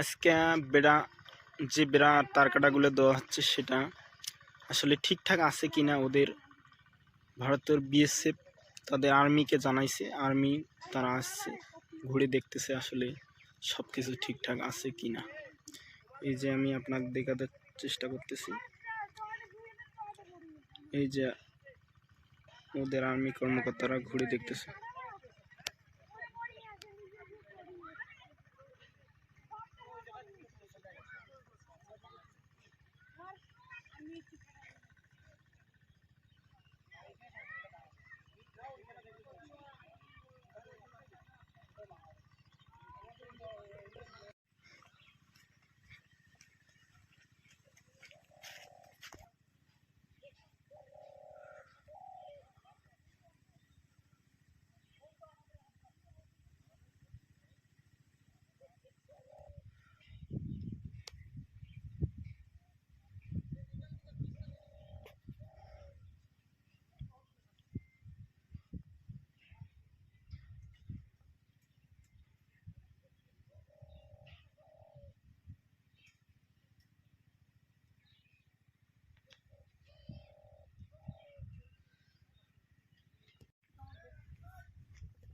আজকে বেড়া যে বেড়া তার কাটাগুলো দেওয়া হচ্ছে সেটা আসলে ঠিকঠাক আছে কিনা ওদের ভারতের বিএসএফ তাদের আর্মিকে জানাইছে, আর্মি তারা আসছে, ঘুরে দেখতেছে আসলে। সব কিছু ঠিকঠাক আছে কি না এই যে আমি আপনাকে দেখাতে চেষ্টা করতেছি। এই যে ওদের আর্মি কর্মকর্তারা ঘুরে দেখতেছে।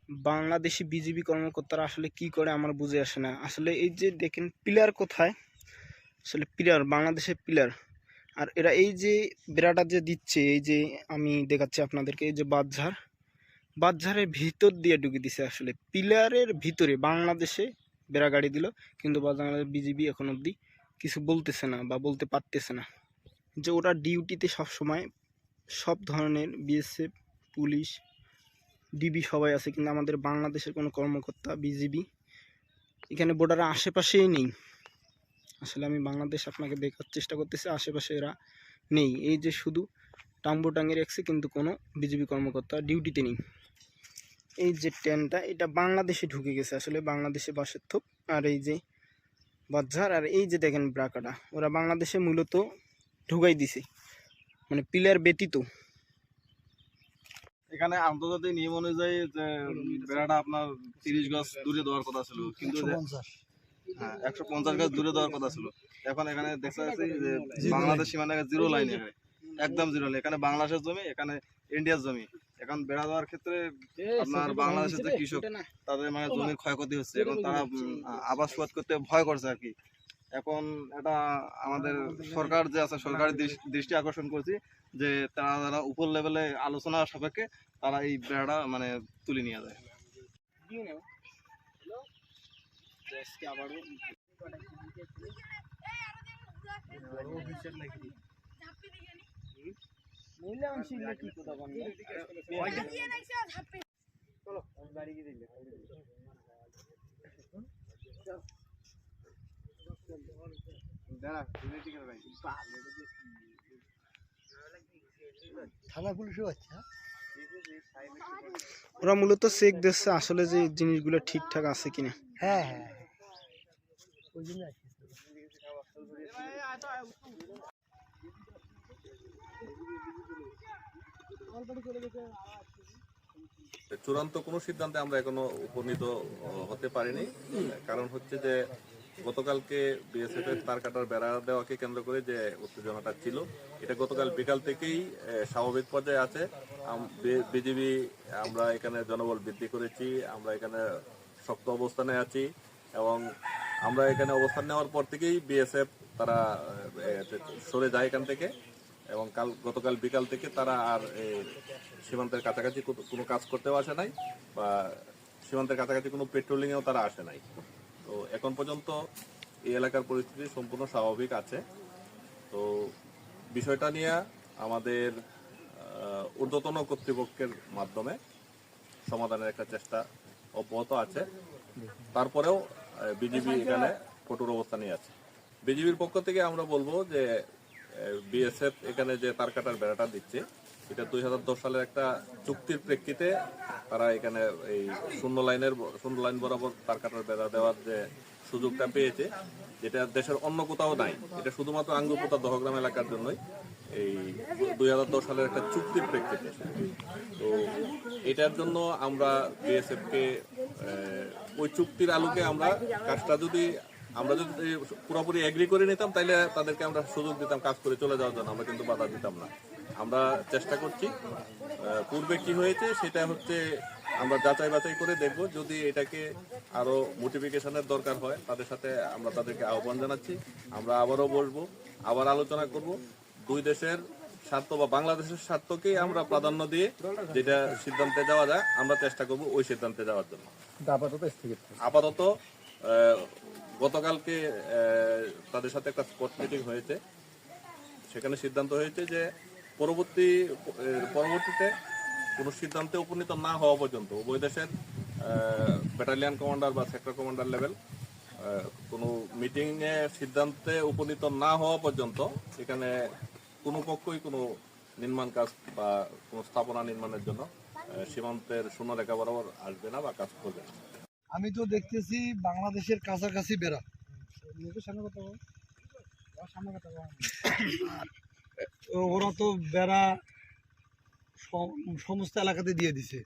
বাংলাদেশি বিজিবি কর্মকর্তারা আসলে কি করে আমার বুঝে আসে না। আসলে এই যে দেখেন, পিলার কোথায়? আসলে পিলার, বাংলাদেশের পিলার। আর এরা এই যে বেড়াটা যে দিচ্ছে, এই যে আমি দেখাচ্ছি আপনাদেরকে, এই যে বাদঝাড় বাদঝাড়ের ভিতর দিয়ে ঢুকে দিছে আসলে। পিলারের ভিতরে বাংলাদেশে বেড়া গাড়ি দিল, কিন্তু বাংলাদেশ বিজিবি এখন অবধি কিছু বলতেছে না বা বলতে পারতেছে না যে ওরা ডিউটিতে সব সময় সব ধরনের বিএসএফ, পুলিশ ডিবি সবাই আছে, কিন্তু আমাদের বাংলাদেশের কোনো কর্মকর্তা বিজিবি এখানে বর্ডারের আশেপাশেই নেই। আসলে আমি বাংলাদেশ আপনাকে দেখার চেষ্টা করতেছি, আশেপাশে এরা নেই। এই যে শুধু টাম্বু টাঙিয়ে রাখছে কিন্তু কোনো বিজিবি কর্মকর্তা ডিউটিতে নেই। এই যে ট্রেনটা এটা বাংলাদেশে ঢুকে গেছে। আসলে বাংলাদেশে বাসের থোপ আর এই যে বাজার, আর এই যে দেখেন ব্রাকাটা, ওরা বাংলাদেশে মূলত ঢুকাই দিছে। মানে পিলার ব্যতীত। এখানে আন্তর্জাতিক নিয়ম অনুযায়ী যে বেড়াটা আপনার তিরিশ গজ দূরে দেওয়ার কথা ছিল কিন্তু হ্যাঁ একশো পঞ্চাশ গজ দূরে দেওয়ার কথা ছিল। এখন এখানে দেখা যাচ্ছে যে বাংলাদেশ সীমানা জিরো লাইন এখানে একদম জিরো লাইন। এখানে বাংলাদেশের জমি এখানে ইন্ডিয়ার জমি। এখন বেড়া দেওয়ার ক্ষেত্রে আপনার বাংলাদেশের যে কৃষক তাদের মানে জমির ক্ষয়ক্ষতি হচ্ছে। এখন তারা আবাস করতে ভয় করছে আর কি। এখন এটা আমাদের সরকার যে আছে সরকারের দৃষ্টি আকর্ষণ করছি যে তারা যারা উপর লেভেলে আলোচনা সাপেক্ষে তারা এই বেড়াটা মানে তুলে নিয়ে যায়। থানা পুলিশও আছে ওরা মূলত চেক দিচ্ছে আসলে যে জিনিসগুলো ঠিকঠাক আছে কিনা। হ্যাঁ হ্যাঁ ওই জন্য চূড়ান্ত কোনো সিদ্ধান্তে আমরা এখনও উপনীত হতে পারিনি। কারণ হচ্ছে যে গতকালকে বিএসএফ এর তার কাটার বেড়া দেওয়াকে কেন্দ্র করে যে উত্তেজনাটা ছিল, এটা গতকাল বিকাল থেকেই স্বাভাবিক পর্যায়ে আছে। বিজিবি, আমরা এখানে জনবল বৃদ্ধি করেছি, আমরা এখানে শক্ত অবস্থানে আছি এবং আমরা এখানে অবস্থান নেওয়ার পর থেকেই বিএসএফ তারা সরে যায় এখান থেকে এবং কাল, গতকাল বিকাল থেকে তারা আর সীমান্তের কাছাকাছি কোনো কাজ করতেও আসে নাই বা সীমান্তের কাছাকাছি কোনো পেট্রোলিংয়েও তারা আসে নাই। তো এখন পর্যন্ত এই এলাকার পরিস্থিতি সম্পূর্ণ স্বাভাবিক আছে। তো বিষয়টা নিয়ে আমাদের ঊর্ধ্বতন কর্তৃপক্ষের মাধ্যমে সমাধানের একটা চেষ্টা অব্যাহত আছে। তারপরেও বিজেপি এখানে কঠোর অবস্থানে আছে। বিজেপির পক্ষ থেকে আমরা বলব যে বিএসএফ এখানে যে তার কাটার বেড়াটা দিচ্ছে এটা দুই হাজার দশ সালের একটা চুক্তির প্রেক্ষিতে তারা এখানে এই শূন্য লাইনের শূন্য লাইন বরাবর তার কাটার বেড়া দেওয়ার যে সুযোগটা পেয়েছে, যেটা দেশের অন্য কোথাও নাই। এটা শুধুমাত্র আঙ্গুরপোতা দহগ্রাম এলাকার জন্যই এই দুই হাজার দশ সালের একটা চুক্তির প্রেক্ষিতে। তো এটার জন্য আমরা বিএসএফ কে ওই চুক্তির আলোকে আমরা কাজটা যদি আমরা যদি পুরোপুরি এগ্রি করে নিতাম তাহলে তাদেরকে আমরা সুযোগ দিতাম কাজ করে চলে যাওয়ার জন্য। আমরা কিন্তু বাধা দিতাম না। আমরা চেষ্টা করছি। পূর্বে কি হয়েছে সেটা হচ্ছে আমরা যাচাই বাছাই করে দেখব। যদি এটাকে আরও মোটিফিকেশনের দরকার হয় তাদের সাথে আমরা তাদেরকে আহ্বান জানাচ্ছি। আমরা আবারও বসবো আবার আলোচনা করব। দুই দেশের স্বার্থ বা বাংলাদেশের স্বার্থকেই আমরা প্রাধান্য দিয়ে যেটা সিদ্ধান্তে যাওয়া যায় আমরা চেষ্টা করব ওই সিদ্ধান্তে যাওয়ার জন্য। আপাতত আহ, গতকালকে তাদের সাথে একটা স্পট মিটিং হয়েছে। সেখানে সিদ্ধান্ত হয়েছে যে পরবর্তী পরবর্তীতে কোনো সিদ্ধান্তে উপনীত না হওয়া পর্যন্ত উভয় দেশের ব্যাটালিয়ান কমান্ডার বা সেক্টর কমান্ডার লেভেল কোনো মিটিংয়ে সিদ্ধান্তে উপনীত না হওয়া পর্যন্ত এখানে কোনো পক্ষই কোনো নির্মাণ কাজ বা কোনো স্থাপনা নির্মাণের জন্য সীমান্তের শূন্যরেখা বরাবর আসবে না বা কাজ করবে না। আমি তো দেখতেছি বাংলাদেশের কাছাকাছি বেড়া ও- ওরা তো বেড়া সম- সমস্ত এলাকাতে দিয়ে দিছে।